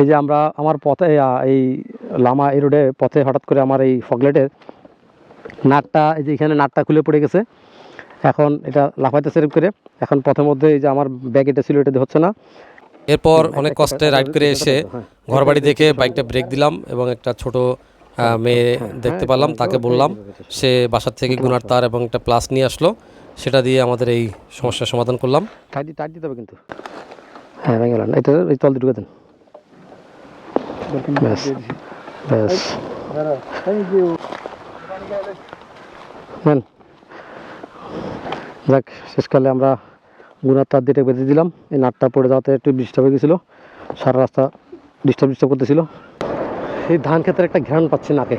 এই যে আমরা আমার পথে এই লামা এই রোডে পথে হঠাৎ করে আমার এই ফগলেটের নাটটা এই যে এখানে নাটটা খুলে পড়ে গেছে। এখন এটা লাফাইতে সেরেপ করে। এখন পথের মধ্যে এই যে আমার ব্যাগ এটা ছিল এটা হচ্ছে না। এরপর অনেক কষ্টে রাইড করে এসে ঘর বাড়ি দেখে বাইকটা ব্রেক দিলাম এবং একটা ছোট মেয়ে দেখতে পেলাম তাকে বললাম। সে বাসার থেকে গুনার তার এবং একটা প্লাস নিয়ে আসলো। সেটা দিয়ে আমাদের এই সমস্যার সমাধান করলাম। টাইট দিতে হবে কিন্তু। হ্যাঁ ভেঙে গেল এটা এই তল দিয়ে ঢুকে দেন। ব্যাস ব্যাস নেন। যাক শেষকালে আমরা গুনার তার দিয়ে বেঁধে দিলাম। এই নাটটা পড়ে যাওয়াতে একটু ডিস্টার্ব হয়ে গেছিল। সারা রাস্তা ডিস্টার্ব ডিস্টার্ব করতেছিল। এই ধান ক্ষেতের একটা ঘ্রাণ পাচ্ছি নাকে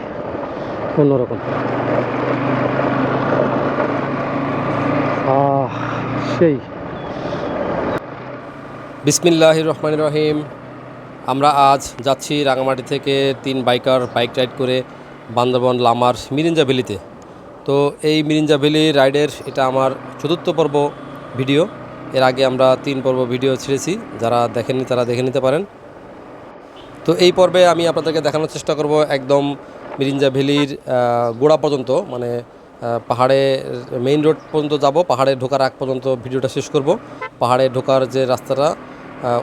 অন্যরকম। আহ সেই। বিসমিল্লাহ রহমান রহিম। আমরা আজ যাচ্ছি রাঙামাটি থেকে তিন বাইকার বাইক রাইড করে বান্দরবন লামার মিরিঞ্জা ভ্যালিতে। তো এই মিরিঞ্জা ভ্যালি রাইডের এটা আমার চতুর্থ পর্ব ভিডিও। এর আগে আমরা তিন পর্ব ভিডিও ছেড়েছি। যারা দেখেননি তারা দেখে নিতে পারেন। তো এই পর্বে আমি আপনাদেরকে দেখানোর চেষ্টা করব একদম মিরিঞ্জা ভ্যালির গোড়া পর্যন্ত। মানে পাহাড়ে মেইন রোড পর্যন্ত যাব। পাহাড়ে ঢোকার আগ পর্যন্ত ভিডিওটা শেষ করব। পাহাড়ে ঢোকার যে রাস্তাটা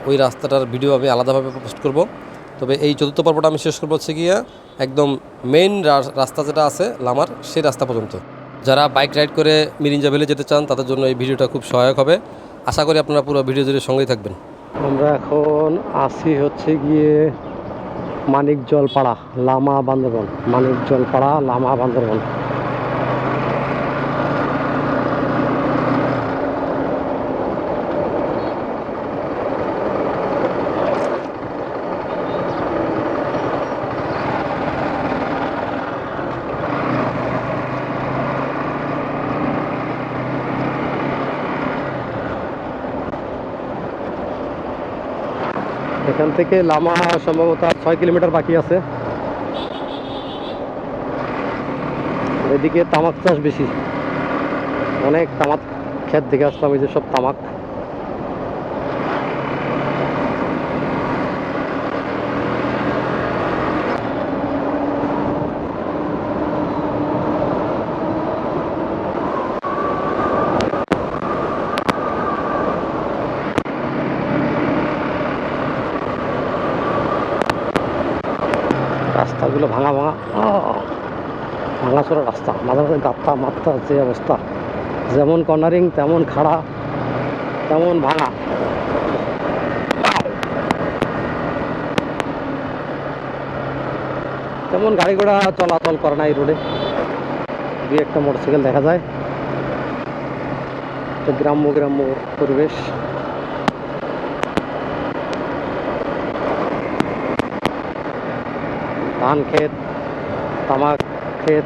ওই রাস্তাটার ভিডিও আমি আলাদাভাবে পোস্ট করব। তবে এই চতুর্থ পর্বটা আমি শেষ করব হচ্ছে গিয়ে একদম মেইন রাস্তা যেটা আছে, লামার, সেই রাস্তা পর্যন্ত। যারা বাইক রাইড করে মিরিঞ্জা ভ্যালি যেতে চান, তাদের জন্য এই ভিডিওটা খুব সহায়ক হবে। আশা করি আপনারা পুরো ভিডিও জুড়ে সঙ্গেই থাকবেন। আমরা এখন আসি হচ্ছে গিয়ে মানিক জলপাড়া লামা বান্দরবন। মানিক জলপাড়া লামা বান্দরবন। এখান থেকে লামা সম্ভবত আর ছয় কিলোমিটার বাকি আছে। এদিকে তামাক চাষ বেশি। অনেক তামাক ক্ষেত দেখে আসলাম, এই যে সব তামাক। রাস্তাগুলো ভাঙা ভাঙা ভাঙাচোরা রাস্তা। মাঝে মাঝে গাত্তা মাত্তা যে অবস্থা। যেমন কর্নারিং, তেমন খাড়া, তেমন ভাঙা। তেমন গাড়ি ঘোড়া চলাচল করে না এই রোডে। দু একটা মোটরসাইকেল দেখা যায়। গ্রাম্য গ্রাম্য পরিবেশ। ধান ক্ষেত তামাক ক্ষেত।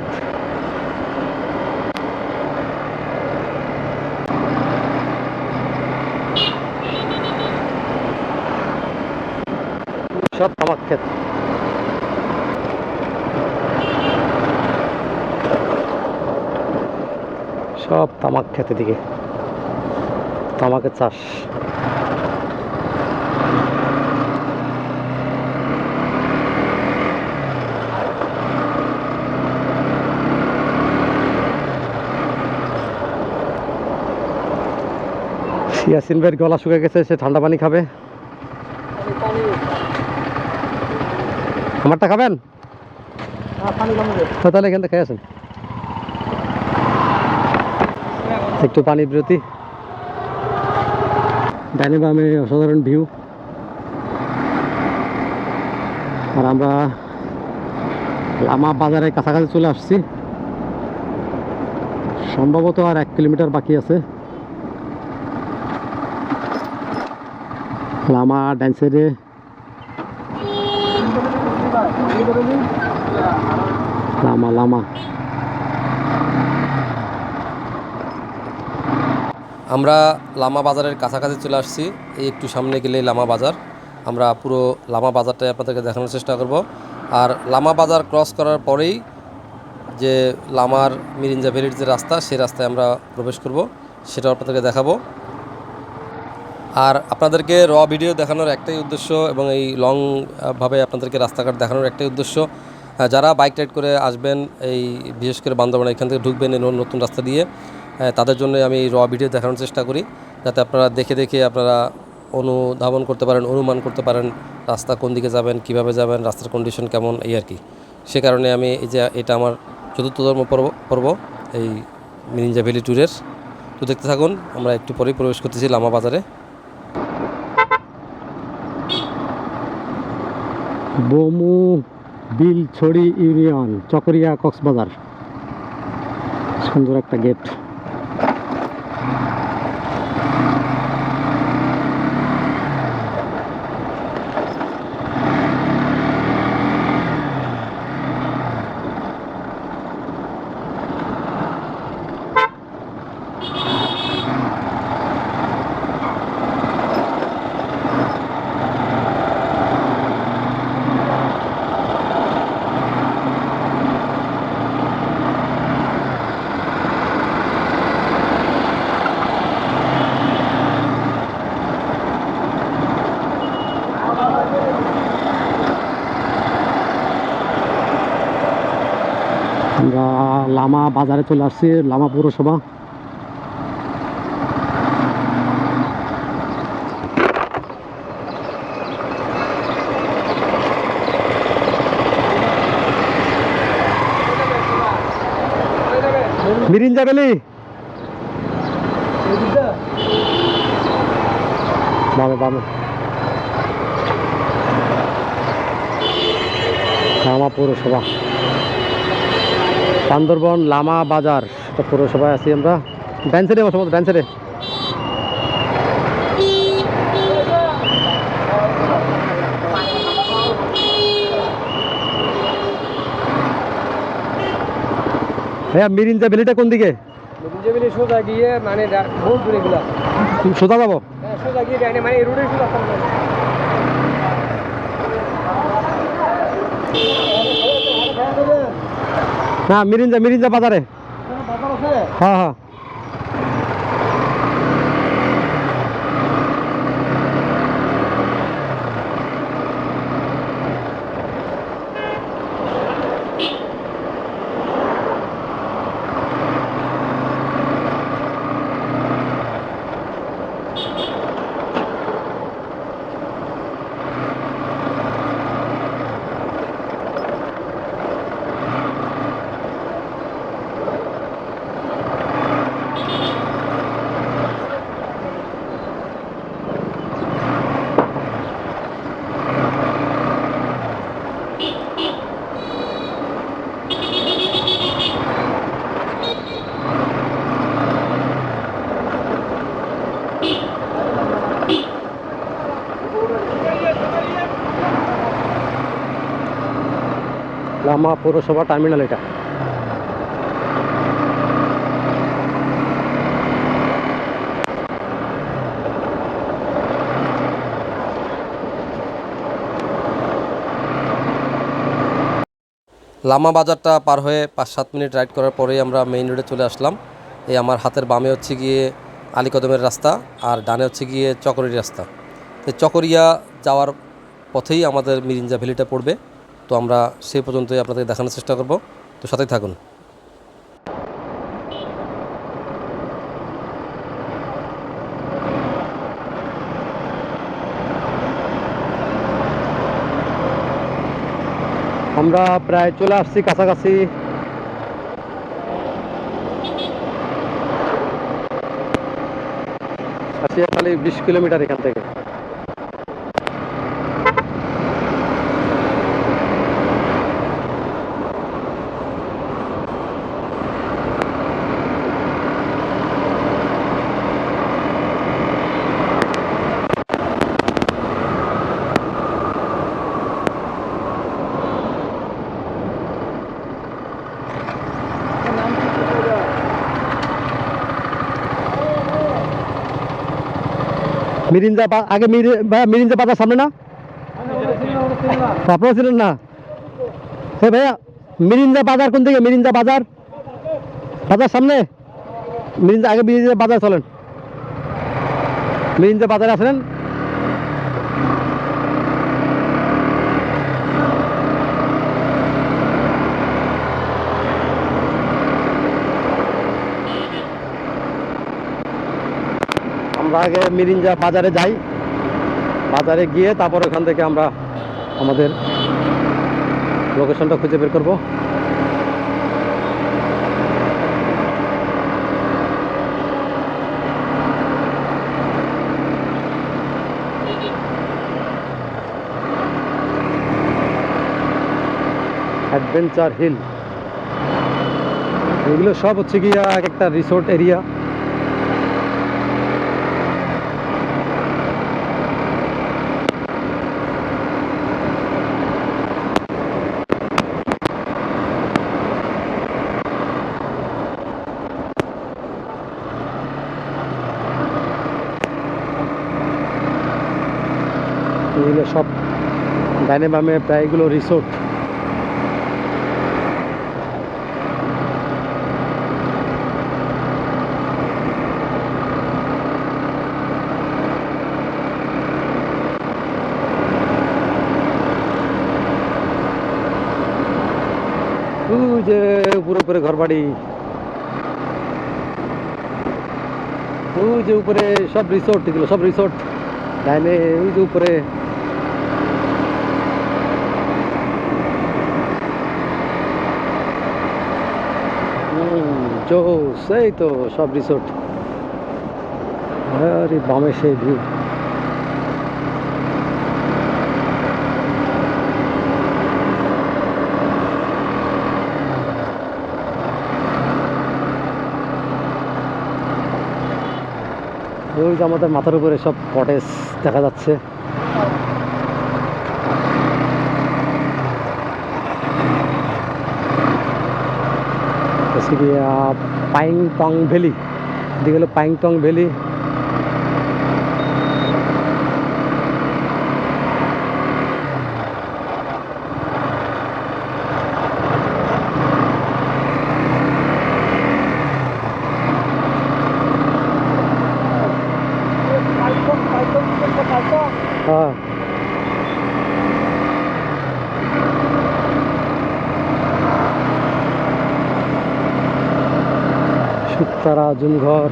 সব তামাক ক্ষেত। সব তামাক ক্ষেতের দিকে তামাকের চাষ। ইয়াসিন ভাইয়ের গলা শুকে গেছে, সে ঠান্ডা পানি খাবে। আমারটা খাবেন? তাহলে এখান থেকে আসেন। একটু পানি বিরতি ডাইনে বামে অসাধারণ ভিউ। আর আমরা লামা বাজারের কাছাকাছি চলে আসছি। সম্ভবত আর এক কিলোমিটার বাকি আছে। লামা ডান লামা লামা। আমরা লামা বাজারের কাছাকাছি চলে আসছি। এই একটু সামনে গেলে লামা বাজার। আমরা পুরো লামা বাজারটাই আপনাদেরকে দেখানোর চেষ্টা করব। আর লামা বাজার ক্রস করার পরেই যে লামার মিরিঞ্জা ভ্যালির যে রাস্তা, সেই রাস্তায় আমরা প্রবেশ করব। সেটাও আপনাদেরকে দেখাবো। আর আপনাদেরকে র ভিডিও দেখানোর একটাই উদ্দেশ্য এবং এই লং ভাবে আপনাদেরকে রাস্তাঘাট দেখানোর একটাই উদ্দেশ্য যারা বাইক রাইড করে আসবেন, এই বিশেষ করে বান্দরবান, এখান থেকে ঢুকবেন এই নতুন রাস্তা দিয়ে তাদের জন্য আমি র ভিডিও দেখানোর চেষ্টা করি, যাতে আপনারা দেখে দেখে আপনারা অনুধাবন করতে পারেন, অনুমান করতে পারেন রাস্তা কোন দিকে যাবেন, কীভাবে যাবেন, রাস্তার কন্ডিশন কেমন, এই আর কি। সে কারণে আমি এই যে, এটা আমার চতুর্থতম পর্ব পর্ব, এই মিরিঞ্জা ভ্যালি ট্যুরের তো দেখতে থাকুন, আমরা একটু পরেই প্রবেশ করতেছি লামা বাজারে। বমু বিলছড়ি ইউনিয়ন চকরিয়া কক্সবাজার। সুন্দর একটা গেট আমরা লামা বাজারে চলে আসছি লামা পৌরসভা। মিরিঞ্জা বেলি। বামে বামে। লামা পৌরসভা। বান্দরবন লামা বাজার। এটা পৌরসভায় আছি আমরা। ডান সাইডে বসো ডান সাইডে হ্যাঁ মিরিঞ্জা ভ্যালিটা কোন দিকে? সোজা গিয়ে মানে বহু দূরে গুলা সোজা যাব? হ্যাঁ সোজা গিয়ে মানে সোজা। না মিরিঞ্জা মিরিঞ্জা বাজারে। হ্যাঁ হ্যাঁ। লামা পৌরসভা টার্মিনাল এটা। লামা বাজারটা পার হয়ে পাঁচ সাত মিনিট রাইড করার পরেই আমরা মেইন রোডে চলে আসলাম। এই আমার হাতের বামে হচ্ছে গিয়ে আলীকদমের রাস্তা আর ডানে হচ্ছে গিয়ে চকরির রাস্তা। তো চকরিয়া যাওয়ার পথেই আমাদের মিরিঞ্জা ভ্যালিটা পড়বে। তো আমরা সে পর্যন্তই আপনাদের দেখানোর চেষ্টা করব। তো সাথেই থাকুন। আমরা প্রায় চলে আসছি কাছাকাছি। খালি বিশ কিলোমিটার এখান থেকে। বা- আগে মিরিন্দা বাজার সামনে না? আপনারা ছিলেন না? হ্যাঁ ভাইয়া মিরিন্দা বাজার কোন দিকে? মিরিন্দা বাজার? বাজার সামনে? মিরিন্দা আগে মিরিন্দা বাজার চলেন। মিরিন্দা বাজারে আসলেন আমরা আগে মিরিঞ্জা বাজারে যাই। বাজারে গিয়ে তারপর ওখান থেকে আমরা আমাদের লোকেশনটা খুঁজে বের করব। অ্যাডভেঞ্চার হিল এগুলো সব হচ্ছে গিয়া এক একটা রিসোর্ট এরিয়া এগুলো সব ডাইনে বামে প্রায় এগুলো রিসোর্ট যে উপরে উপরে ঘর বাড়ি ওই যে উপরে সব রিসোর্ট এগুলো, সব রিসোর্ট ডাইনে ওই যে উপরে। জোস এই তো সব রিসোর্ট আরে বামে সেই ভিউ আমাদের মাথার উপরে সব কটেজ দেখা যাচ্ছে। হচ্ছে কি পাইং টং ভ্যালি। এদিকে হলো পাইংটং ভ্যালি পাইথন পাইথন একটা পাইথন হ্যাঁ সুতারা জুমঘর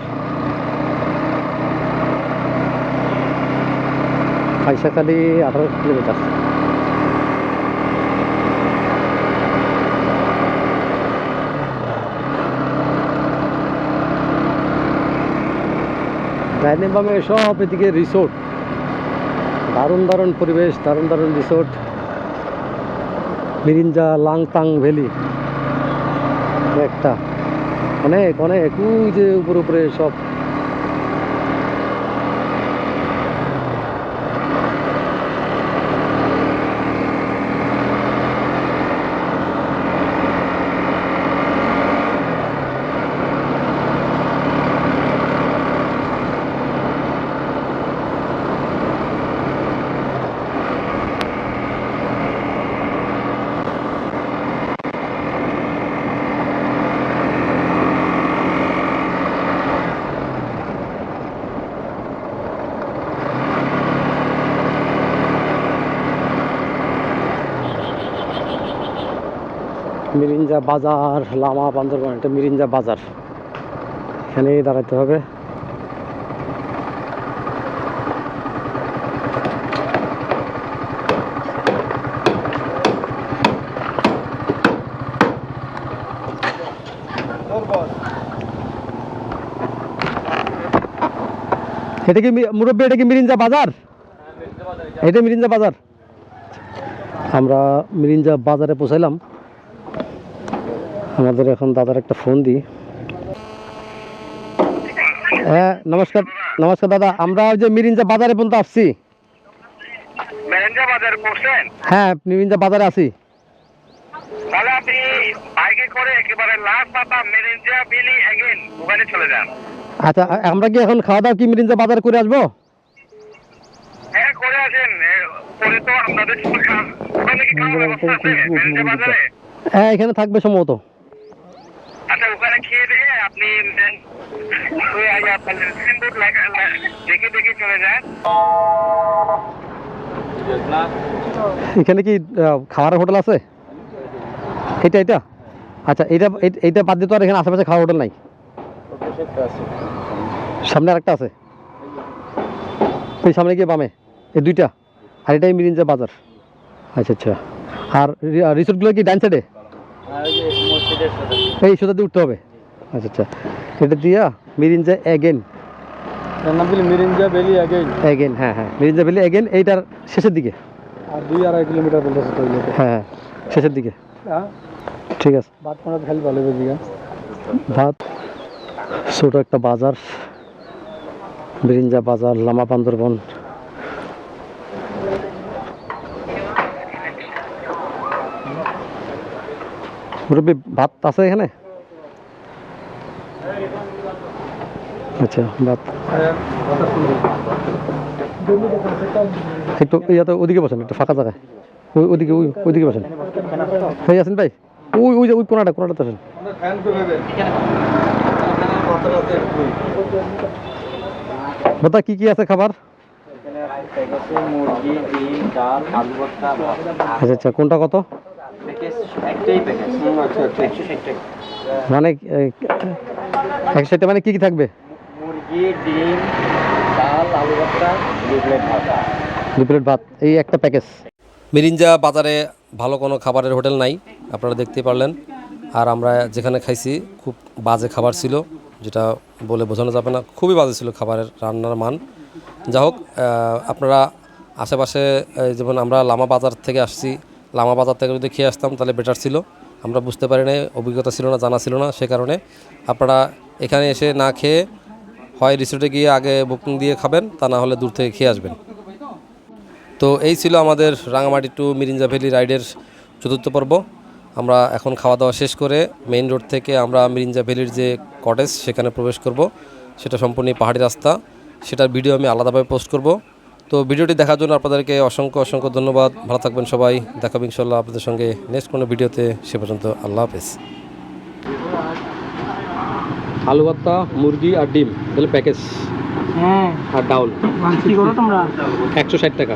খাইসাখালি আঠারো কিলোমিটার। ডাইনে সব এদিকে রিসোর্ট দারুণ দারুণ পরিবেশ, দারুণ দারুণ রিসোর্ট মিরিঞ্জা লাংতাং ভ্যালি। একটা। অনেক অনেক। ওই যে উপরে উপরে সব। মিরিঞ্জা বাজার লামা বান্দরবান এটা মিরিঞ্জা বাজার। এখানেই দাঁড়াতে হবে। এটা কি মুরব্বী এটা কি মিরিঞ্জা বাজার? এটা মিরিঞ্জা বাজার। আমরা মিরিঞ্জা বাজারে পৌঁছাইলাম। আমাদের এখন দাদার একটা ফোন দিই। হ্যাঁ নমস্কার নমস্কার দাদা আমরা ওই যে মিরিঞ্জা বাজারে পর্যন্ত আসছি। হ্যাঁ মিরিঞ্জা বাজারে আছি। তাহলে আপনি বাইকে করে একেবারে লাস্ট পাতা মেরেঞ্জা বিলি এগেন ওখানে চলে যান। আচ্ছা আমরা কি এখন খাওয়া দাওয়া কি মিরিঞ্জা বাজার করে আসব? হ্যাঁ করে আসেন। এ, তো আপনাদের ওখানে কি খাওয়ার ব্যবস্থা আছে মেরেঞ্জা বাজারে? হ্যাঁ এখানে থাকবে সম্ভবত। আচ্ছা ওখানে খেয়ে দিয়ে আপনি দেখে দেখে চলে যায় এখানে কি খাওয়ার হোটেল আছে? এটা এটা? আচ্ছা এটা এটা বাদ দিয়ে তো আর এখানে আশেপাশে খাওয়ার হোটেল নাই? সামনে আরেকটা আছে। ওই সামনে গিয়ে বামে, এই দুইটা। আর এটাই মিরিঞ্জা বাজার। আচ্ছা আচ্ছা। আর রিসোর্টগুলো কি ডান সাইডে এই সোজা দিয়ে উঠতে হবে? আচ্ছা আচ্ছা। এটা দিয়া মিরিঞ্জা এগেন এর নাম দিলে মিরিঞ্জা বেলি আগেই এগেন হ্যাঁ হ্যাঁ। মিরিঞ্জা ভ্যালি এগেন এইটার শেষের দিকে। আর দুই আড়াই কিলোমিটার বলতেছে তো হ্যাঁ হ্যাঁ। শেষের দিকে। হ্যাঁ। ঠিক আছে। বাদ কোনো খালি ভালো বেজিগা ভাত। ছোট একটা বাজার। বিরিঞ্জা বাজার লামা বান্দরবন। মুরব্বী ভাত আছে এখানে? আচ্ছা ভাত। একটু ইয়াতে ওদিকে বসেন একটু ফাঁকা জায়গায়। ওই ওদিকে ওই ওইদিকে বসেন। ভাই আছেন ভাই। ওই ওই যে ওই কোনাটা কোনাটাতে আসেন। দাদা কি কি আছে খাবার? আচ্ছা আচ্ছা কোনটা কত? Package package. একশো মানে একসাথে মানে কি কি থাকবে? মুরগি ডিম ডাল আলু ভর্তা দুই প্লেট ভাত। দু প্লেট ভাত এই একটা প্যাকেজ। মিরিঞ্জা বাজারে ভালো কোনো খাবারের হোটেল নাই আপনারা দেখতে পারলেন। আর আমরা যেখানে খাইছি খুব বাজে খাবার ছিল যেটা বলে বোঝানো যাবে না। খুবই বাজে ছিল খাবারের রান্নার মান। যা হোক আপনারা আশেপাশে যেমন আমরা লামা বাজার থেকে আসছি লামা বাজার থেকে যদি খেয়ে আসতাম, তাহলে বেটার ছিল। আমরা বুঝতে পারি নাই, অভিজ্ঞতা ছিল না, জানা ছিল না, সে কারণে। আপনারা এখানে এসে না খেয়ে হয় রিসোর্টে গিয়ে আগে বুকিং দিয়ে খাবেন, তা না হলে দূর থেকে খেয়ে আসবেন। তো এই ছিল আমাদের রাঙামাটি টু মিরিঞ্জা ভ্যালি রাইডের চতুর্থ পর্ব। আমরা এখন খাওয়া দাওয়া শেষ করে মেইন রোড থেকে আমরা মিরিঞ্জা ভ্যালির যে কটেজ সেখানে প্রবেশ করব। সেটা সম্পূর্ণ পাহাড়ি রাস্তা। সেটার ভিডিও আমি আলাদাভাবে পোস্ট করব। তো ভিডিওটি দেখার জন্য আপনাদেরকে অসংখ্য অসংখ্য ধন্যবাদ। ভালো থাকবেন সবাই। দেখাবেন ইনশাল্লাহ আপনাদের সঙ্গে নেক্সট কোনো ভিডিওতে। সে পর্যন্ত আল্লাহ হাফেজ। আলু ভর্তা মুরগি আর ডিম। তাহলে প্যাকেজ হ্যাঁ। আর ডাউল। কি করো তোমরা। একশো ষাট টাকা।